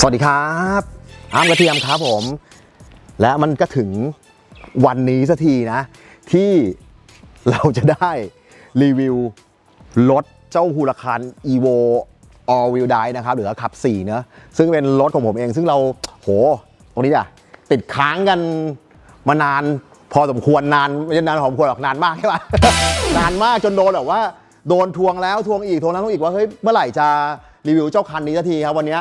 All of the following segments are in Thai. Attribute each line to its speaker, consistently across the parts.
Speaker 1: สวัสดีครับอามกระเทียมครับผม และมันก็ถึงวันนี้สักทีนะ ที่เราจะได้รีวิวรถเจ้าฮูราคาน evo all wheel drive นะครับหรือว่าขับ4เนอะซึ่งเป็นรถของผมเองซึ่งเราโห ตรงนี้อะติดค้างกันมานานพอสมควรนานไม่ใช่นานพอสมควรหรอกนานมากใช่ปะนานมากจนโดนแบบว่าโดนทวงแล้วทวงอีกทวงแล้วทวงอีกว่าเฮ้ยเมื่อไหร่จะรีวิวเจ้าคันนี้สักทีครับวันนี้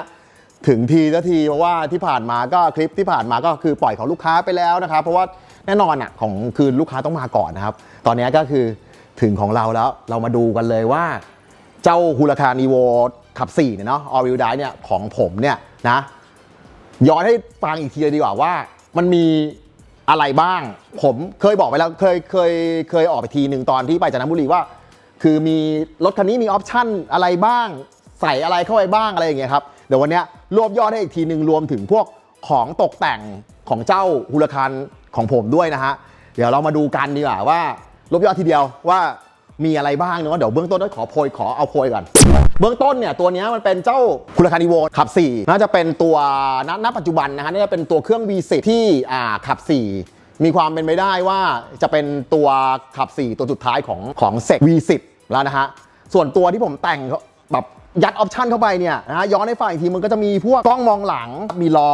Speaker 1: ถึงทีสักทีเพราะว่าที่ผ่านมาก็คลิปที่ผ่านมาก็คือปล่อยของลูกค้าไปแล้วนะครับ เพราะว่าแน่นอนอะของคือลูกค้าต้องมาก่อนนะครับ ตอนนี้ก็คือถึงของเราแล้วเรามาดูกันเลยว่า เจ้าฮูราคานีโวขับ4เนี่ยเนาะออวิลไดเนี่ยของผมเนี่ยนะย้อนให้ฟังอีกทีเลยดีกว่าว่า มันมีอะไรบ้าง ผมเคยบอกไปแล้วเคยเคยเคยออกไปทีหนึ่งตอนที่ไปจันทบุรีว่า คือมีรถคันนี้มีออปชั่นอะไรบ้าง ใส่อะไรเข้าไปบ้างอะไรอย่างเงี้ยครับเดี๋ยววันเนี้ย รวบยอดให้อีกทีหนึ่งรวมถึงพวกของตกแต่งของเจ้าฮูรคานของผมด้วยนะฮะ เดี๋ยวเรามาดูกันดีกว่าว่ารวบยอดทีเดียวว่ามีอะไรบ้างเนาะเดี๋ยวเบื้องต้นต้องขอโพยขอเอาโพยก่อน เบื้องต้นเนี่ยตัวนี้มันเป็นเจ้าคูรคานิโวขับ 4 น่าจะเป็นตัวณณปัจจุบันนะฮะน่าจะเป็นตัวเครื่อง V10 ที่อ่าขับ 4 มีความเป็นไปได้ว่าจะเป็นตัวขับ 4 ตัวสุดท้ายของของเซก V10 แล้วนะฮะ ส่วนตัวที่ผมแต่ง แบบยัดออปชันเข้าไปเนี่ยนะฮะย้อนให้ฟังอีกทีมันก็จะมีพวกกล้องมองหลังมีล้อ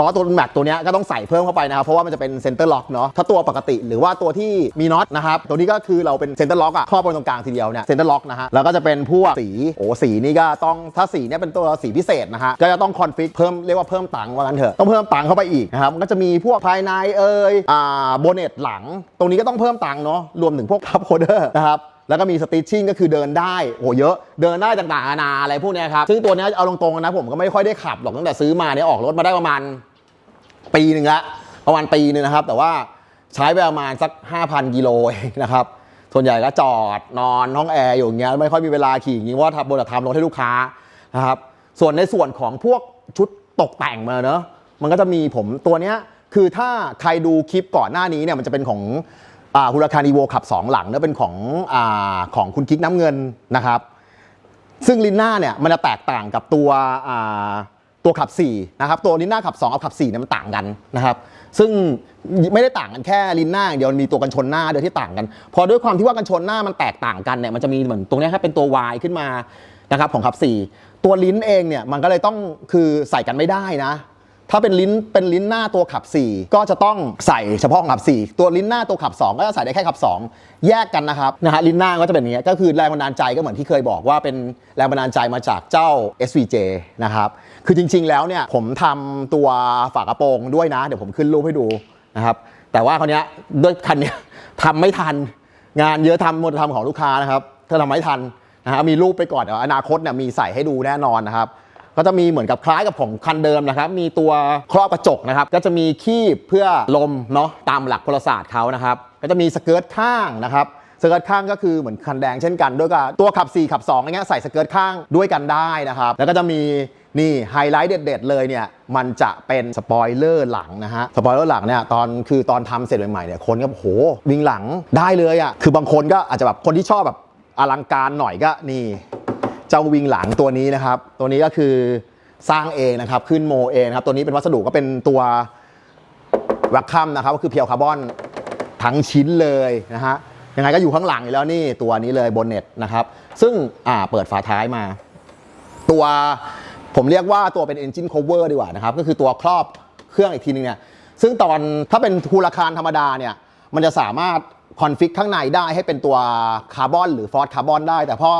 Speaker 1: ล้อตัวแม็กตัวเนี้ยก็ต้องใส่เพิ่มเข้าไปนะครับเพราะว่ามันจะเป็นเซนเตอร์ล็อกเนาะถ้าตัวปกติหรือว่าตัวที่มีน็อตนะครับตัวนี้ก็คือเราเป็นเซนเตอร์ล็อกอะครอบไว้ตรงกลางทีเดียวเนี่ยเซนเตอร์ล็อกนะฮะแล้วก็จะเป็นพวกสีโอ้สีนี่ก็ต้องถ้าสีเนี่ยเป็นตัวสีพิเศษนะฮะก็จะต้องคอนฟิกเพิ่มเรียกว่าเพิ่มตังค์ว่างั้นเถอะต้องเพิ่มตังค์เข้าไปอีกนะครับมันก็จะมีพวกภายในเอ่ยอ่าโบเนตหลัง ตรงนี้ก็ต้องเพิ่มตังค์เนาะรวมถึงพวกคัพโฮเดอร์นะครับ แล้วก็มีสติชชิ่งก็คือเดินได้โอ้เยอะ เดินได้ต่างๆนานาอะไรพวกเนี้ยครับซึ่งตัวนี้เอาตรงๆนะผมก็ไม่ค่อยได้ขับหรอกตั้งแต่ซื้อมาเนี่ยออกรถมาได้ประมาณปีหนึ่งละประมาณปีนึงนะครับ แต่ว่าใช้ไปประมาณสัก 5,000 กิโลเองนะครับส่วนใหญ่ก็จอดนอนห้องแอร์อยู่อย่างเงี้ยไม่ค่อยมีเวลาขี่อย่างงี้ว่าทำบนทำรถให้ลูกค้านะครับส่วนในส่วนของพวกชุดตกแต่งมาเนอะมันก็จะมีผมตัวเนี้ยคือถ้าใครดูคลิปก่อนหน้านี้เนี่ยมันจะเป็นของ ฮูราคานีโวขับ 2 หลังเนอะเป็นของอของคุณกิ๊กน้ำเงินนะครับ ซึ่งลินน่าเนี่ยมันจะแตกต่างกับตัวตัวขับ4นะครับตัวลินน่าขับ2กับขับ4เนี่ยมันต่างกันนะครับซึ่งไม่ได้ต่างกันแค่ลินหน่าอย่างเดียวมันมีตัวกันชนหน้าเด้วที่ต่างกัน พอด้วยความที่ว่ากันชนหน้ามันแตกต่างกันเนี่ยมันจะมีเหมือนตรงนี้ครับเป็นตัว Y ขึ้นมานะครับของขับ 4 ตัวลิ้นเองเนี่ยมันก็เลยต้องคือใส่กันไม่ได้นะ ถ้าเป็นลิ้นเป็นลิ้นหน้าตัวขับ 4 ก็จะต้องใส่เฉพาะของขับ 4 ตัวลิ้นหน้าตัวขับ 2 ก็จะใส่ได้แค่ขับ 2 แยกกันนะครับนะฮะลิ้นหน้าก็จะเป็นอย่างเงี้ยก็คือแรงบันดาลใจก็เหมือนที่เคยบอกว่าเป็นแรงบันดาลใจมาจากเจ้า SVJ นะครับคือจริง ๆ แล้วเนี่ยผมทำตัวฝากระโปรงด้วยนะ เดี๋ยวผมขึ้นรูปให้ดูนะครับแต่ว่าคราวเนี้ยด้วยคันเนี้ยทำไม่ทันงานเยอะทำหมดทำของลูกค้านะครับถ้าทำไม่ทันนะฮะมีรูปไปก่อนเดี๋ยวอนาคตเนี่ยมีใส่ให้ดูแน่นอนนะครับ ก็จะมีเหมือนกับคล้ายกับของคันเดิมนะครับ มีตัวครอบกระจกนะครับ ก็จะมีคีบเพื่อลมเนาะตามหลักพลศาสตร์เขานะครับ ก็จะมีสเกิร์ตข้างนะครับสเกิร์ตข้างก็คือเหมือนคันแดงเช่นกันด้วยกับตัวขับ 4 ขับ2อย่างเงี้ยใส่สเกิร์ตข้างด้วยกันได้นะครับ แล้วก็จะมีนี่ไฮไลท์เด็ด ๆ เลยเนี่ยมันจะเป็นสปอยเลอร์หลังนะฮะสปอยเลอร์หลังเนี่ยตอนคือตอนทำเสร็จใหม่ๆเนี่ยคนก็โอ้โหวิ่งหลังได้เลยอะคือบางคนก็อาจจะแบบคนที่ชอบแบบอลังการหน่อยก็นี่ เจ้าวิงหลังตัวนี้นะครับ ตัวนี้ก็คือสร้างเองนะครับ ขึ้นโมเองนครับตัวนี้เป็นวัสดุก็เป็นตัววัคคัมนะครับ ก็คือเพียวคาร์บอนทั้งชิ้นเลยนะฮะยังไงก็อยู่ข้างหลังอยู่แล้วนี่ตัวนี้เลยบนเน็ตนะครับ ซึ่งอ่าเปิดฝาท้ายมา ตัวผมเรียกว่าตัวเป็น engine cover ดีกว่านะครับ ก็คือตัวครอบเครื่องอีกทีนึงเนี่ยซึ่งตอนถ้าเป็นทูราคารธรรมดาเนี่ยมันจะสามารถคอนฟิกข้างในได้ให้เป็นตัวคาร์บอนหรือฟอสคาร์บอนได้ แต่พอ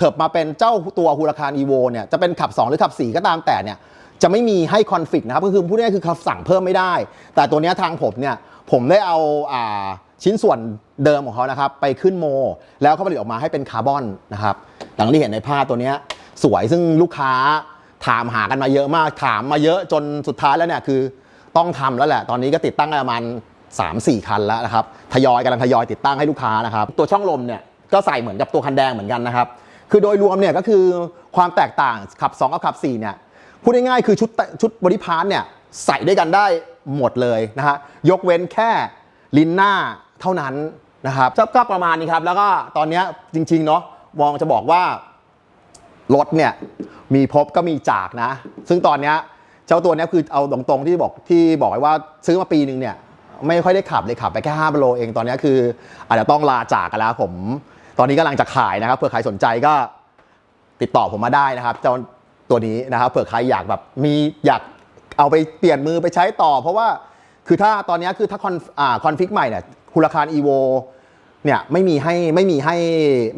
Speaker 1: เถิบมาเป็นเจ้าตัวฮูราคารอีโวเนี่ยจะเป็นขับ 2 หรือขับ 4 ก็ตามแต่เนี่ยจะไม่มีให้คอนฟิกนะครับก็คือพูดง่ายๆคือขับสั่งเพิ่มไม่ได้ แต่ตัวเนี้ยทางผมเนี่ยผมได้เอาอ่าชิ้นส่วนเดิมของเขานะครับไปขึ้นโม แล้วเขาผลิตออกมาให้เป็นคาร์บอนนะครับดังที่เห็นในภาพตัวเนี้ยสวยซึ่งลูกค้าถามหากันมาเยอะมากถามมาเยอะจนสุดท้ายแล้วเนี่ยคือต้องทำแล้วแหละ ตอนนี้ก็ติดตั้งประมาณ 3-4 คันแล้วนะครับทยอยกำลังทยอยติดตั้งให้ลูกค้านะครับตัวช่องลมเนี่ยก็ใส่เหมือนกับตัวคันแดงเหมือนกันนะครับ คือโดยรวมเนี่ยก็คือความแตกต่างขับ 2 กับขับ 4 เนี่ย พูดง่ายๆคือชุดชุดบริพาร์ทเนี่ยใส่ด้วยกันได้หมดเลยนะฮะ ยกเว้นแค่ลิ้นหน้าเท่านั้นนะครับก็ประมาณนี้ครับ แล้วก็ตอนนี้จริงๆเนาะมองจะบอกว่า รถเนี่ย มีพบก็มีจากนะ ซึ่งตอนนี้เจ้าตัวเนี้ยคือเอาตรงๆที่บอกที่บอกไว้ว่าซื้อมาปีหนึ่งเนี่ย ไม่ค่อยได้ขับเลยขับไปแค่5โลเองตอนนี้คือ อาจจะต้องลาจากกันแล้วผม ตอนนี้กำลังจะขายนะครับเผื่อใครสนใจก็ติดต่อผมมาได้นะครับเจ้าตัวนี้นะครับเผื่อใครอยากแบบมีอยากเอาไปเปลี่ยนมือไปใช้ต่อ เพราะว่าคือถ้าตอนนี้คือถ้าคอนอ่าคอนฟิกใหม่เนี่ยคุณราคา EVO เนี่ยไม่มีให้ไม่มีให้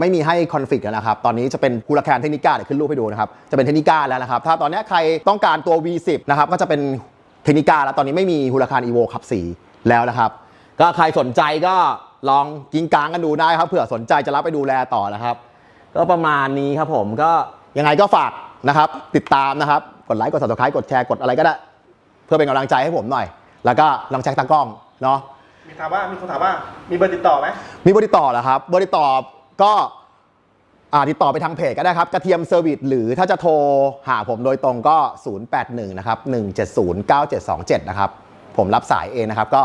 Speaker 1: ไม่มีให้คอนฟิกนะครับ ตอนนี้จะเป็นคูลาแคนเทคนิก้าเดี๋ยวขึ้นรูปให้ดูนะครับ จะเป็นเทคนิก้าแล้วนะครับ ถ้าตอนนี้ใครต้องการตัว V10 นะครับก็จะเป็นเทคนิก้าแล้วตอนนี้ไม่มีคูลาแคน EVO ขับ4แล้วนะครับ ก็ใครสนใจก็ ลองกิงกลางกันดูได้ครับเผื่อสนใจจะรับไปดูแลต่อนะครับ ก็ประมาณนี้ครับผมก็ยังไงก็ฝากนะครับ ติดตามนะครับ กดไลค์กด subscribe กดแชร์กดอะไรก็ได้ เพื่อเป็นกำลังใจให้ผมหน่อย แล้วก็ลองแช็คตากล้องเนาะ
Speaker 2: มีถามว่ามีคนถามว่ามีเบอร์ติดต่อไหม
Speaker 1: มีบริต่อเหรอครับบริต่อก็อ่าติดต่อไปทางเพจก็ได้ครับ กระเทียมเซอร์วิสหรือถ้าจะโทรหาผมโดยตรงก็ 081 นะครับ 170 9727 นะครับ ผมรับสายเองนะครับก็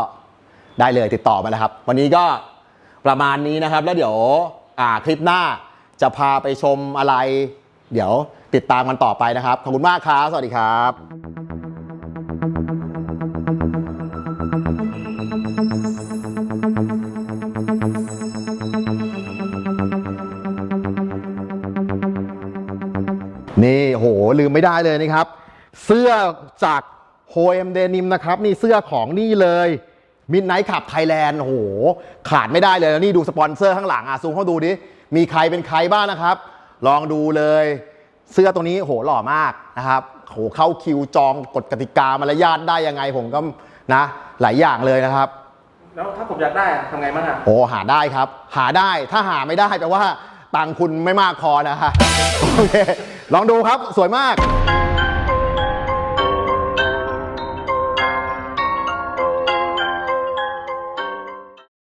Speaker 1: ได้เลยติดต่อมานะครับ วันนี้ก็ประมาณนี้นะครับ แล้วเดี๋ยวอ่าคลิปหน้าจะพาไปชมอะไร เดี๋ยวติดตามกันต่อไปนะครับ ขอบคุณมากครับ สวัสดีครับนี่โหลืมไม่ได้เลยนะครับ เสื้อจากโฮเอ็มเดนิมนะครับ นี่เสื้อของนี่เลย มิดไนท์ขับไทยแลนด์โอ้โห ขาดไม่ได้เลยแล้วนี่ดูสปอนเซอร์ข้างหลังอะซูมเข้าดูดิ มีใครเป็นใครบ้างนะครับ ลองดูเลย เสื้อตัวนี้โหหล่อมากนะครับโหเข้าคิวจองกฎกติกามารยาทได้ยังไงผมก็นะหลายอย่างเลยนะครับ
Speaker 2: แล้วถ้าผมอยากได้อะทำไงบ้างอะ
Speaker 1: โอ้หาได้ครับ หาได้ถ้าหาไม่ได้แปลว่าตังค์คุณไม่มากพอนะฮะโอเคลองดูครับสวยมาก
Speaker 2: ค